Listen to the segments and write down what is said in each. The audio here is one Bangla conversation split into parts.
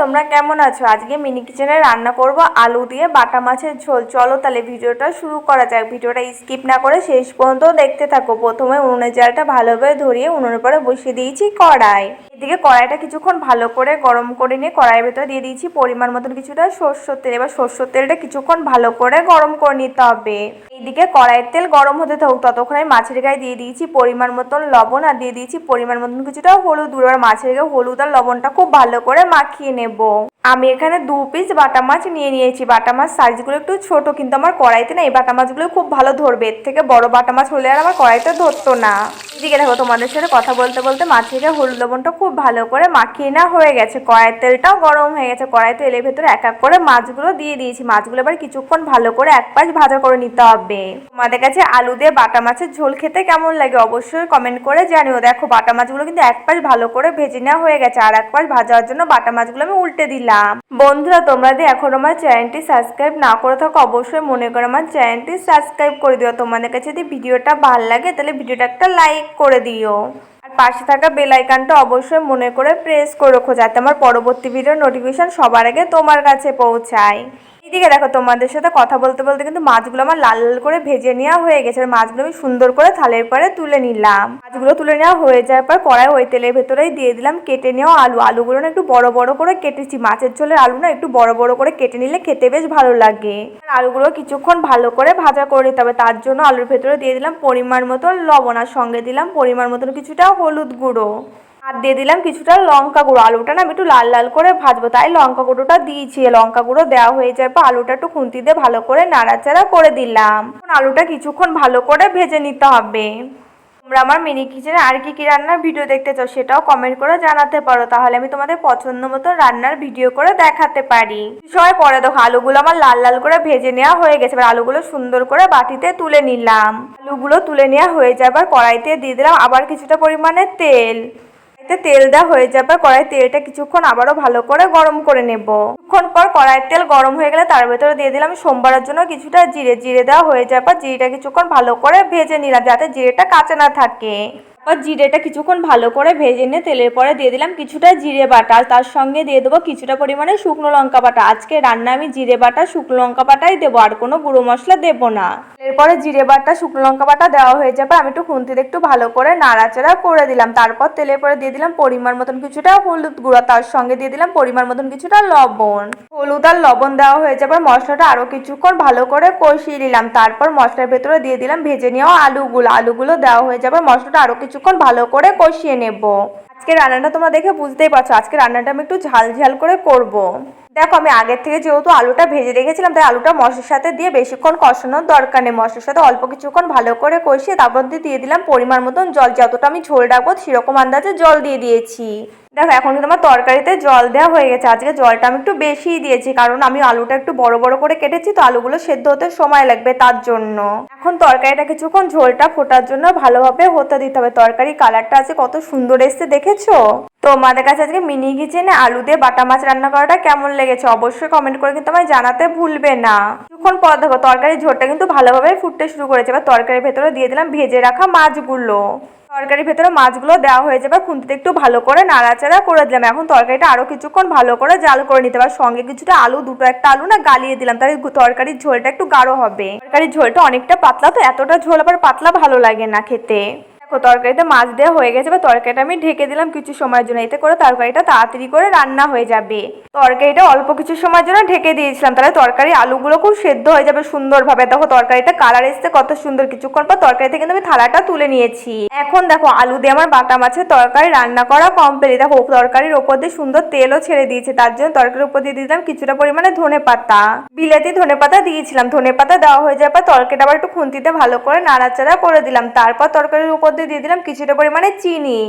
তোমরা কেমন আছো? আজকে মিনি কিচেনে রান্না করব আলু দিয়ে বাটা মাছের ঝোল। চলো তাহলে ভিডিওটা শুরু করা যাক। ভিডিওটা স্কিপ না করে শেষ পর্যন্ত দেখতে থাকো। প্রথমে উনুনের জালটা ভালোভাবে ধরিয়ে উনুনের পরে বসিয়ে দিয়েছি কড়াই। এদিকে কড়াইটা কিছুক্ষণ ভালো করে গরম করে নিয়ে কড়াইয়ের ভেতরে দিয়ে দিয়েছি পরিমাণ মতন কিছুটা সর্ষের তেল। এবার সর্ষের তেলটা কিছুক্ষণ ভালো করে গরম করে নিতে হবে। এইদিকে কড়াইয়ের তেল গরম হতে থাকুক। ততক্ষণ মাছের গায়ে দিয়ে দিয়েছি পরিমাণ মতন লবণ আর দিয়ে দিয়েছি পরিমাণ মতন কিছুটা হলুদ আর মাছের গায়ে হলুদ আর লবণটা খুব ভালো করে মাখিয়ে নেব। আমি এখানে দু পিস বাটা মাছ নিয়ে নিয়েছি। বাটা মাছ সাইজগুলো একটু ছোট, কিন্তু আমার কড়াইতে না, এই বাটা মাছগুলো খুব ভালো ধরবে। এর থেকে বড় বাটা মাছ হলে আর আমার কড়াইতে ধরতো না। এদিকে দেখো, তোমাদের সাথে কথা বলতে বলতে গায়ে হলুদ লবণটা খুব ভালো করে মাখিয়ে না হয়ে গেছে। কড়াইয়ের তেলটাও গরম হয়ে গেছে। কড়াই তেলের ভেতরে এক এক করে মাছগুলো দিয়ে দিয়েছি। মাছগুলো এবার কিছুক্ষণ ভালো করে এক পাশ ভাজা করে নিতে হবে। তোমাদের কাছে আলু দিয়ে বাটা মাছের ঝোল খেতে কেমন লাগে অবশ্যই কমেন্ট করে জানিও। দেখো, বাটা মাছগুলো কিন্তু এক পাশ ভালো করে ভেজে নেওয়া হয়ে গেছে। আর এক পাশ ভাজার জন্য বাটা মাছগুলো আমি উল্টে দিলাম। বন্ধুরা, তোমরা যদি এখন আমার চ্যানেলটি সাবস্ক্রাইব না করে থাকো, অবশ্যই মনে করে আমার চ্যানেলটি সাবস্ক্রাইব করে দিও। তোমাদের কাছে যদি ভিডিওটা ভালো লাগে, তাহলে ভিডিওটা একটা লাইক করে দিও। আর পাশে থাকা বেল আইকনটা অবশ্যই মনে করে প্রেস করে রাখো যাতে আমার পরবর্তী ভিডিও নোটিফিকেশন সবার আগে তোমার কাছে পৌঁছায়। এদিকে দেখো, তোমাদের সাথে কথা বলতে বলতে কিন্তু মাছগুলো আমার লাল লাল করে ভেজে নেওয়া হয়ে গেছে। আর মাছগুলো আমি সুন্দর করে থালের পরে তুলে নিলাম। মাছগুলো তুলে নেওয়া হয়ে যাওয়ার পর কড়াই ওই তেলের ভেতরেই দিয়ে দিলাম কেটে নেওয়া আলু। আলুগুলো না একটু বড় বড় করে কেটেছি। মাছের ঝোলের আলু না একটু বড় বড় করে কেটে নিলে খেতে বেশ ভালো লাগে। আর আলুগুলো কিছুক্ষণ ভালো করে ভাজা করে নিতে হবে। তার জন্য আলুর ভেতরে দিয়ে দিলাম পরিমাণ মতন লবণ। আর সঙ্গে দিলাম পরিমাণ মতন কিছুটা হলুদ গুঁড়ো। আর দিয়ে দিলাম কিছুটা লঙ্কা গুঁড়ো। আলুটা না আমি একটু লাল লাল করে ভাজবো, তাই লঙ্কা গুঁড়োটা দিয়েছি। লঙ্কা গুঁড়ো দেওয়া হয়ে যাওয়ার পর আলুটা একটু খুন্তি দিয়ে ভালো করে নাড়াচাড়া করে দিলাম। আলুটা কিছুক্ষণ ভালো করে ভেজে নিতে হবে। তোমরা আমার মিনি কিচেনে আর কি কি রান্নার ভিডিও দেখতে চাও সেটাও কমেন্ট করে জানাতে পারো। তাহলে আমি তোমাদের পছন্দ মতো রান্নার ভিডিও করে দেখাতে পারি। সময় পরে দেখো, আলুগুলো আমার লাল লাল করে ভেজে নেওয়া হয়ে গেছে। এবার আলুগুলো সুন্দর করে বাটিতে তুলে নিলাম। আলুগুলো তুলে নেওয়া হয়ে যাবার কড়াইতে দিয়ে দিলাম আবার কিছুটা পরিমাণে তেল। তেল দেওয়া হয়ে যাবে কড়াই তেলটা কিছুক্ষণ আবারও ভালো করে গরম করে নেব। কিছুক্ষণ পর কড়াইয়ের তেল গরম হয়ে গেলে তার ভেতরে দিয়ে দিলাম। সোমবারের জন্য কিছুটা জিরে জিরে দেওয়া হয়ে যাবে বা জিরেটা কিছুক্ষণ ভালো করে ভেজে নিলাম যাতে জিরেটা কাঁচা না থাকে। তারপর জিরেটা কিছুক্ষণ ভালো করে ভেজে নিয়ে তেলের পরে দিয়ে দিলাম কিছুটা জিরে বাটা। তার সঙ্গে দিয়ে দেবো কিছুটা পরিমাণে শুকনো লঙ্কা বাটা। আজকে রান্না আমি জিরে বাটা, শুকনো লঙ্কা বাটাই দেবো, আর কোনো গুঁড়ো মশলা দেবো না। এরপরে জিরে বাটা, শুকনো লঙ্কা বাটা দেওয়া হয়ে যাবে আমি একটু খুন্তিতে একটু ভালো করে নাড়াচাড়া করে দিলাম। তারপর তেলের পরে দিয়ে দিলাম পরিমাণ মতন কিছুটা হলুদ গুঁড়া। তার সঙ্গে দিয়ে দিলাম পরিমাণ মতন কিছুটা লবণ। হলুদ আর লবণ দেওয়া হয়ে যাবে মশলাটা আরও কিছুক্ষণ ভালো করে কষিয়ে নিলাম। তারপর মশলার ভেতরে দিয়ে দিলাম ভেজে নেওয়া আলুগুলো। আলুগুলো দেওয়া হয়ে যাবে মশলাটা আরও কিছুক্ষণ ভালো করে কষিয়ে নেব। আজকে রান্নাটা তোমরা দেখে বুঝতেই পারছ। আজকে রান্নাটা আমি একটু ঝাল ঝাল করে করব। দেখো, আমি আগের থেকে যেহেতু আলুটা ভেজে রেখেছিলাম, তাই আলুটা মশলার সাথে দিয়ে বেশিক্ষণ কষানোর দরকার নেই। মশলার সাথে অল্প কিছুক্ষণ ভালো করে কষিয়ে তারপর দিয়ে দিয়ে দিলাম পরিমাণ মতন জল। যতটা আমি ঝোল রাখব, সেরকম আন্দাজে জল দিয়ে দিয়েছি। দেখো, এখন কিন্তু আমার তরকারিতে জল দেওয়া হয়ে গেছে। আজকে জলটা আমি একটু বেশিই দিয়েছি, কারণ আমি আলুটা একটু বড় বড় করে কেটেছি, তো আলুগুলো সেদ্ধ হতে সময় লাগবে তার জন্য। এখন তরকারিটা কিছুক্ষণ ঝোলটা ফোটার জন্য ভালোভাবে হতে দিতে হবে। তরকারি কালারটা আছে কত সুন্দর এসছে দেখেছ? তোমাদের কাছে আজকে মিনি কিচেনে আলু দিয়ে বাটা মাছ রান্না করাটা কেমন লেগেছে? অবশ্যই কমেন্ট করে কিন্তু আমায় জানাতে ভুলবে না। কিছুক্ষণ পর দেখো, তরকারির ঝোলটা কিন্তু ভালোভাবে ফুটতে শুরু করেছে। এবার তরকারির ভেতরে দিয়ে দিলাম ভেজে রাখা মাছগুলো। তরকারির ভেতরে মাছগুলো দেওয়া হয়ে যাবে, খুন্তিতে একটু ভালো করে নাড়াচাড়া করে দিলাম। এখন তরকারিটা আরও কিছুক্ষণ ভালো করে জাল করে নিতে পার সঙ্গে কিছুটা আলু, দুটো একটা আলু না গালিয়ে দিলাম, তাহলে তরকারির ঝোলটা একটু গাঢ় হবে। তরকারির ঝোলটা অনেকটা পাতলা, তো এতটা ঝোল আবার পাতলা ভালো লাগে না খেতে। দেখো তরকারিতে মাছ দেওয়া হয়ে গেছে বা তরকারিটা আমি ঢেকে দিলাম কিছু সময়ের জন্য। এতে করে তরকারিটা তাড়াতাড়ি করে রান্না হয়ে যাবে। তরকারিটা অল্প কিছু সময়ের জন্য ঢেকে দিয়েছিলাম। তাহলে তরকারি আলুগুলো খুব সেদ্ধ হয়ে যাবে সুন্দরভাবে। দেখো, তরকারিটা কালার এসছে, কত সুন্দর। কিছুক্ষণ পর তরকারিতে কিন্তু আমি থালাটা তুলে নিয়েছি। এখন দেখো, আলু দিয়ে আমার বাটা মাছের তরকারি রান্না করা কমপ্লিট দেখো তরকারির ওপর দিয়ে সুন্দর তেলও ছেড়ে দিয়েছে। তার জন্য তরকারির উপর দিয়ে দিলাম কিছুটা পরিমাণে ধনে পাতা। বিলেতি ধনে পাতা দিয়েছিলাম। ধনে পাতা দেওয়া হয়ে যাওয়ার পর তরকারিটা আবার একটু খুন্তিতে ভালো করে নাড়াচাড়া করে দিলাম। তারপর তরকারির উপর দিয়ে দিয়ে দিলাম কিছুটা পরিমাণে চিনি।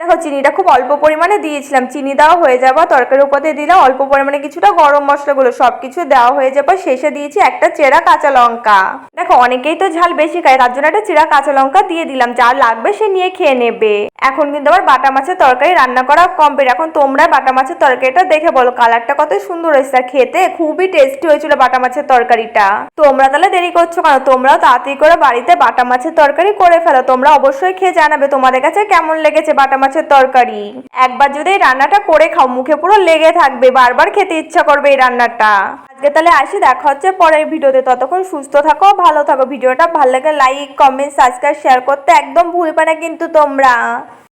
দেখো, চিনিটা খুব অল্প পরিমাণে দিয়েছিলাম। চিনি দেওয়া হয়ে যাওয়া তরকারির উপর দিয়ে দিলাম। অল্প পরিমাণে কিছুটা গরম মশলাগুলো সব কিছু দেওয়া হয়ে যাবার শেষে দিয়েছি একটা চেরা কাঁচা লঙ্কা। দেখো, অনেকেই তো ঝাল বেশি খায়, তার জন্য একটা চেরা কাঁচা লঙ্কা দিয়ে দিলাম। যা লাগবে সে নিয়ে খেয়ে নেবে। এখন কিন্তু আবার বাটা মাছের তরকারি রান্না করা কমপ্লিট এখন তোমরা বাটা মাছের তরকারিটা দেখে বলো কালারটা কত সুন্দর হয়েছে। খেতে খুবই টেস্টি হয়েছিল বাটা মাছের তরকারিটা। তোমরা তাহলে দেরি করছ কেন? তোমরাও তাড়াতাড়ি করে বাড়িতে বাটা মাছের তরকারি করে ফেলো। তোমরা অবশ্যই খেয়ে জানাবে তোমাদের কাছে কেমন লেগেছে বাটা মাছের তরকারি। একবার যদি এই রান্নাটা করে খাও, মুখে পুরো লেগে থাকবে, বারবার খেতে ইচ্ছা করবে এই রান্নাটা। আজকে তাহলে আসি, দেখা হচ্ছে পরের ভিডিওতে। ততক্ষণ সুস্থ থাকো, ভালো থাকো। ভিডিওটা ভালো লাগে লাইক কমেন্ট সাবস্ক্রাইব শেয়ার করতে একদম ভুলবে না কিন্তু তোমরা।